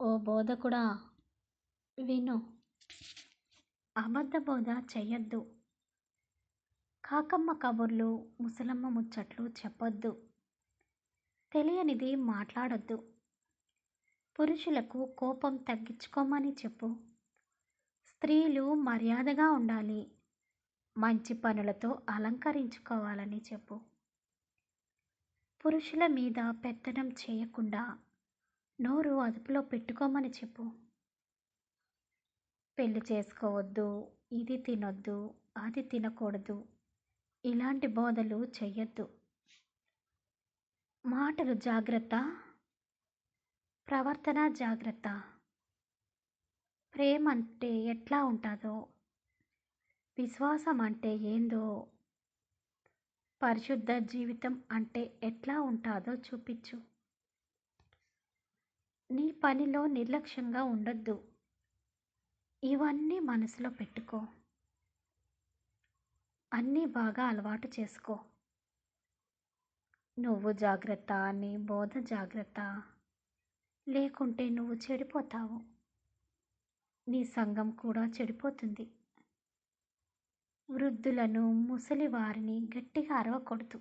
ఓ బోధకుడా విను. అబద్ధ బోధ చెయ్యొద్దు. కాకమ్మ కబుర్లు ముసలమ్మ ముచ్చట్లు చెప్పొద్దు. తెలియనిది మాట్లాడొద్దు. పురుషులకు కోపం తగ్గించుకోమని చెప్పు. స్త్రీలు మర్యాదగా ఉండాలి. మంచి పనులతో అలంకరించుకోవాలని చెప్పు. పురుషుల మీద పెత్తనం చేయకుండా నోరు అదుపులో పెట్టుకోమని చెప్పు. పెళ్ళి చేసుకోవద్దు ఇది తినొద్దు అది తినకూడదు ఇలాంటి బోధలు చెయ్యొద్దు. మాటలు జాగ్రత్త ప్రవర్తన జాగ్రత్త. ప్రేమ అంటే ఎట్లా ఉంటుందో విశ్వాసం అంటే ఏందో పరిశుద్ధ జీవితం అంటే ఎట్లా ఉంటుందో చూపించు. నీ పనిలో నిర్లక్ష్యంగా ఉండొద్దు. ఇవన్నీ మనసులో పెట్టుకో. అన్నీ బాగా అలవాటు చేసుకో. నువ్వు జాగ్రత్త నీ బోధ జాగ్రత్త. లేకుంటే నువ్వు చెడిపోతావు. నీ సంఘం కూడా చెడిపోతుంది. వృద్ధులను ముసలి వారిని గట్టిగా అరవకూడదు.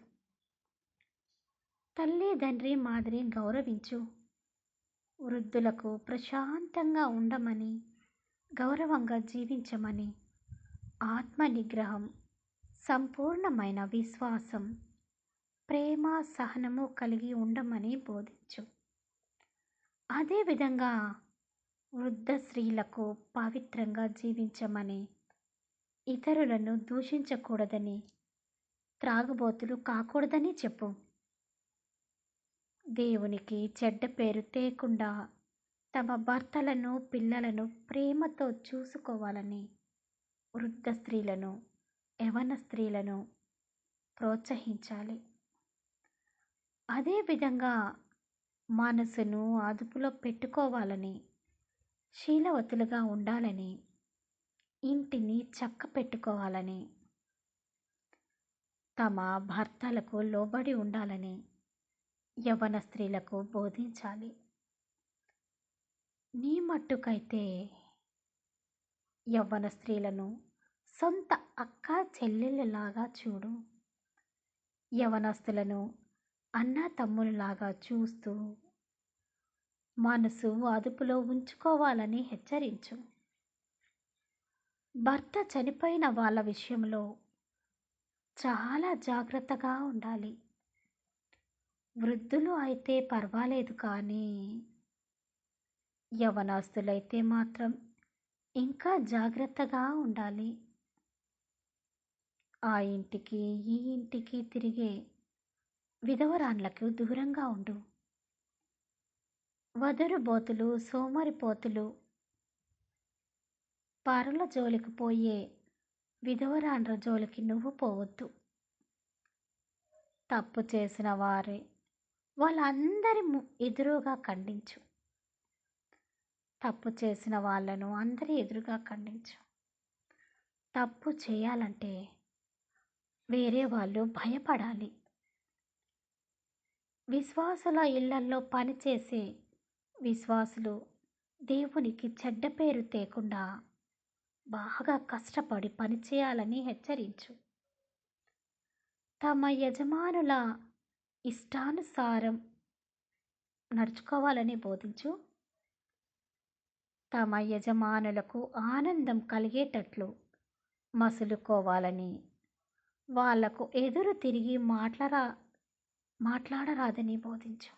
తల్లి తండ్రి మాదిరి గౌరవించు. వృద్ధులకు ప్రశాంతంగా ఉండమని గౌరవంగా జీవించమని ఆత్మ నిగ్రహం సంపూర్ణమైన విశ్వాసం ప్రేమ సహనము కలిగి ఉండమని బోధించు. అదేవిధంగా వృద్ధ స్త్రీలకు పవిత్రంగా జీవించమని ఇతరులను దూషించకూడదని త్రాగుబోతులు కాకూడదని చెప్పు. దేవునికి చెడ్డ పేరు తేకుండా తమ భర్తలను పిల్లలను ప్రేమతో చూసుకోవాలని వృద్ధ స్త్రీలను యవన స్త్రీలను ప్రోత్సహించాలి. అదేవిధంగా మనసును అదుపులో పెట్టుకోవాలని శీలవతులుగా ఉండాలని ఇంటిని చక్క పెట్టుకోవాలని తమ భర్తలకు లోబడి ఉండాలని యవన స్త్రీలకు బోధించాలి. నీ మట్టుకైతే యవ్వన స్త్రీలను సొంత అక్క చెల్లెళ్ళలాగా చూడు. యవనస్తులను అన్న తమ్ముళ్ళలాగా చూస్తూ మనసు అదుపులో ఉంచుకోవాలని హెచ్చరించు. భర్త చనిపోయిన వాళ్ళ విషయంలో చాలా జాగ్రత్తగా ఉండాలి. వృద్ధులు అయితే పర్వాలేదు కానీ యవనాస్తులైతే మాత్రం ఇంకా జాగ్రత్తగా ఉండాలి. ఆ ఇంటికి ఈ ఇంటికి తిరిగే విధవరాన్లకు దూరంగా ఉండు. వదురు బోతులు సోమరిపోతులు పరుల జోలికి పోయే విధవరాండ్ర జోలికి నువ్వు పోవద్దు. తప్పు చేసిన వారే వాళ్ళందరి ము- ఎదురుగా ఖండించు. తప్పు చేసిన వాళ్ళను అందరి ఎదురుగా ఖండించు. తప్పు చేయాలంటే వేరే వాళ్ళు భయపడాలి. విశ్వాసుల ఇళ్ళల్లో పనిచేసే విశ్వాసులు దేవునికి చెడ్డ పేరు తేకుండా బాగా కష్టపడి పనిచేయాలని హెచ్చరించు. తమ యజమానుల ఇష్టానుసారం నడుచుకోవాలని బోధించు. తమ యజమానులకు ఆనందం కలిగేటట్లు మసులుకోవాలని వాళ్ళకు ఎదురు తిరిగి మాట్లాడ మాట్లాడరాదని బోధించు.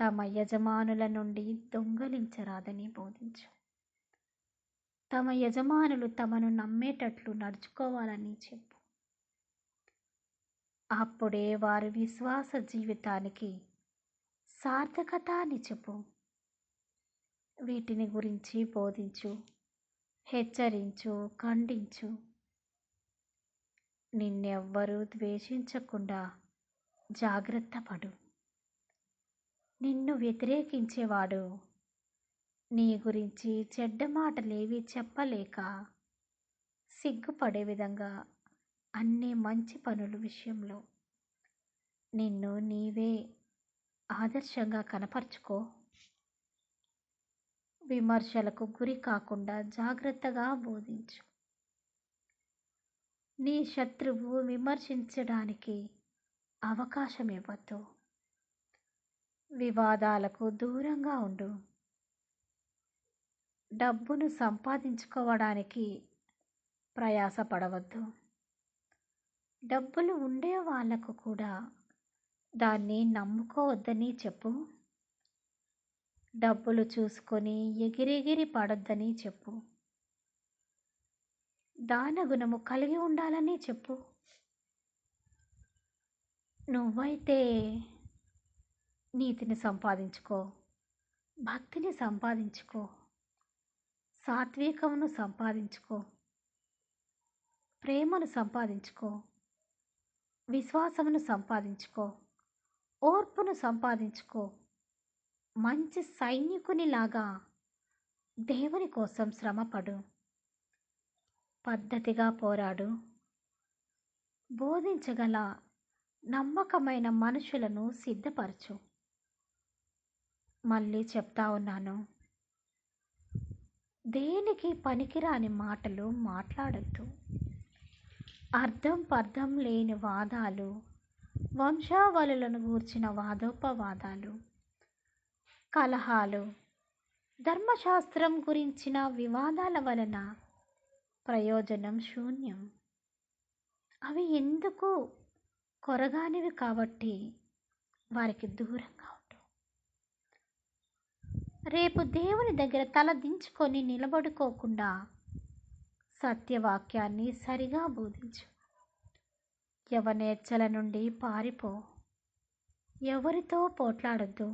తమ యజమానుల నుండి దొంగలించరాదని బోధించు. తమ యజమానులు తమను నమ్మేటట్లు నడుచుకోవాలని చెప్పు. అప్పుడే వారి విశ్వాస జీవితానికి సార్థకత అని చెప్పు. వీటిని గురించి బోధించు హెచ్చరించు ఖండించు. నిన్నెవ్వరూ ద్వేషించకుండా జాగ్రత్త పడు. నిన్ను వ్యతిరేకించేవాడు నీ గురించి చెడ్డ మాటలేవి చెప్పలేక సిగ్గుపడే విధంగా అన్ని మంచి పనుల విషయంలో నిన్ను నీవే ఆదర్శంగా కనపరుచుకో. విమర్శలకు గురి కాకుండా జాగ్రత్తగా బోధించు. నీ శత్రువు విమర్శించడానికి అవకాశం ఇవ్వద్దు వివాదాలకు దూరంగా ఉండు. డబ్బును సంపాదించుకోవడానికి ప్రయాసపడవద్దు. డబ్బులు ఉండే వాళ్ళకు కూడా దాన్ని నమ్ముకోవద్దని చెప్పు. డబ్బులు చూసుకొని ఎగిరెగిరి పడొద్దని చెప్పు. దాన గుణము కలిగి ఉండాలని చెప్పు. నువ్వైతే నీతిని సంపాదించుకో భక్తిని సంపాదించుకో సాత్వికమును సంపాదించుకో ప్రేమను సంపాదించుకో విశ్వాసమును సంపాదించుకో ఓర్పును సంపాదించుకో మంచి సైనికునిలాగా దేవుని కోసం శ్రమపడు. పద్ధతిగా పోరాడు. బోధించగల నమ్మకమైన మనుషులను సిద్ధపరచు. మళ్ళీ చెప్తా ఉన్నాను. దేనికి పనికిరాని మాటలు మాట్లాడద్దు. అర్థం పర్థం లేని వాదాలు వంశావళులను గూర్చిన వాదోపవాదాలు కలహాలు ధర్మశాస్త్రం గురించిన వివాదాల వలన ప్రయోజనం శూన్యం. అవి ఎందుకు కొరగానివి కాబట్టి వారికి దూరంగా ఉండు. రేపు దేవుని దగ్గర తల దించుకొని నిలబడుకోకుండా సత్యవాక్యాన్ని సరిగా బోధించు. యవనేచ్చల నుండి పారిపో. ఎవరితో పోట్లాడద్దు?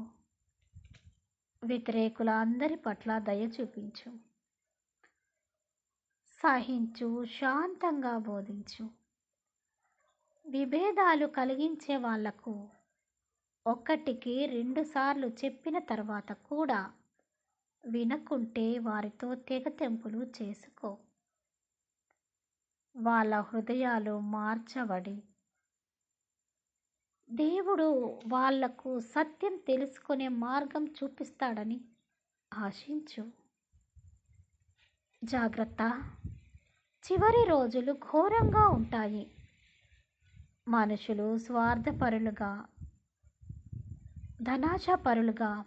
వ్యతిరేకుల అందరి పట్ల దయ చూపించు. సహించు శాంతంగా బోధించు. విభేదాలు కలిగించే వాళ్ళకు ఒక్కటికి రెండుసార్లు చెప్పిన తర్వాత కూడా వినకుంటే వారితో తెగతెంపులు చేసుకో. వాళ్ళ హృదయాలు మార్చబడి. దేవుడు వాళ్ళకు సత్యం తెలుసుకునే మార్గం చూపిస్తాడని ఆశించు. జాగ్రత్త. చివరి రోజులు ఘోరంగా ఉంటాయి. మనుషులు స్వార్థపరులుగా ధనాశపరులుగా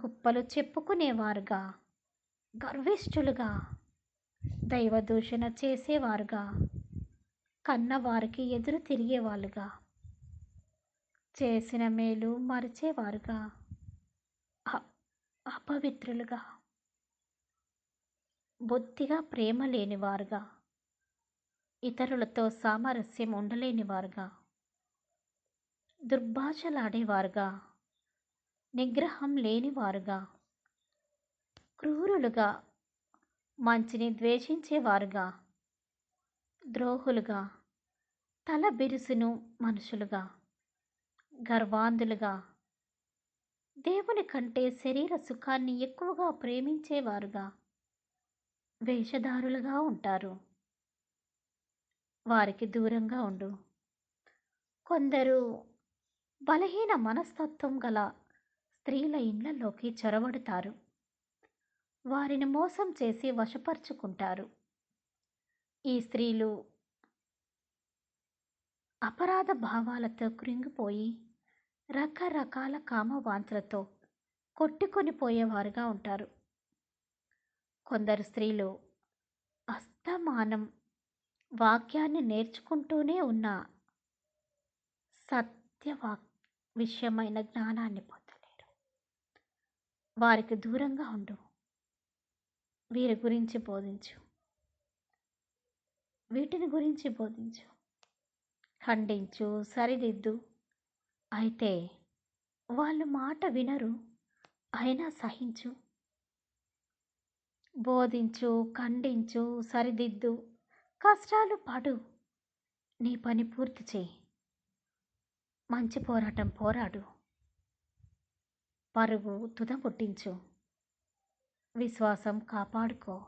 గొప్పలు చెప్పుకునేవారుగా గర్విష్ఠులుగా దైవదూషణ చేసేవారుగా కన్నవారికి ఎదురు తిరిగేవాళ్ళుగా చేసిన మేలు మరిచేవారుగా అ- అపవిత్రులుగా బొత్తిగా ప్రేమ లేనివారుగా ఇతరులతో సామరస్యం ఉండలేనివారుగా దుర్భాషలాడేవారుగా నిగ్రహం లేనివారుగా క్రూరులుగా మంచిని ద్వేషించేవారుగా ద్రోహులుగా తల బిరుసును మనుషులుగా గర్వాంధులుగా దేవుని కంటే శరీర సుఖాన్ని ఎక్కువగా ప్రేమించేవారుగా వేషధారులుగా ఉంటారు. వారికి దూరంగా ఉండు. కొందరు బలహీన మనస్తత్వం గల స్త్రీల ఇండ్లలోకి చొరబడతారు. వారిని మోసం చేసి వశపరుచుకుంటారు. ఈ స్త్రీలు అపరాధ భావాలతో కృంగిపోయి రకరకాల కామవాంఛలతో కొట్టుకొని పోయేవారుగా ఉంటారు. కొందరు స్త్రీలు అస్తమానం వాక్యాన్ని నేర్చుకుంటూనే ఉన్న సత్యవాక్ విషయమైన జ్ఞానాన్ని పొందలేరు. వారికి దూరంగా ఉండు. వీరి గురించి బోధించు. వీటిని గురించి బోధించు. ఖండించు సరిదిద్దు. అయితే వాళ్ళు మాట వినరు అయినా సహించు. బోధించు ఖండించు సరిదిద్దు. కష్టాలు పడు. నీ పని పూర్తి చేయి. మంచి పోరాటం పోరాడు. పరుగు తుద పుట్టించు విశ్వాసం కాపాడుకో.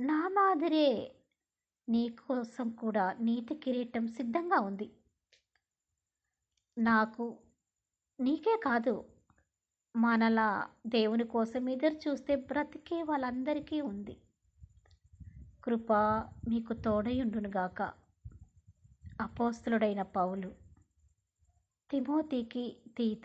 నా మాదిరే నీ కోసం కూడా నీతి కిరీటం సిద్ధంగా ఉంది. నాకు నీకే కాదు మనలా దేవుని కోసం ఎదురు చూస్తే బ్రతికే వాళ్ళందరికీ ఉంది. కృప మీకు తోడయుండునుగాక అపోస్తులుడైన పౌలు తిమోతికి తీతు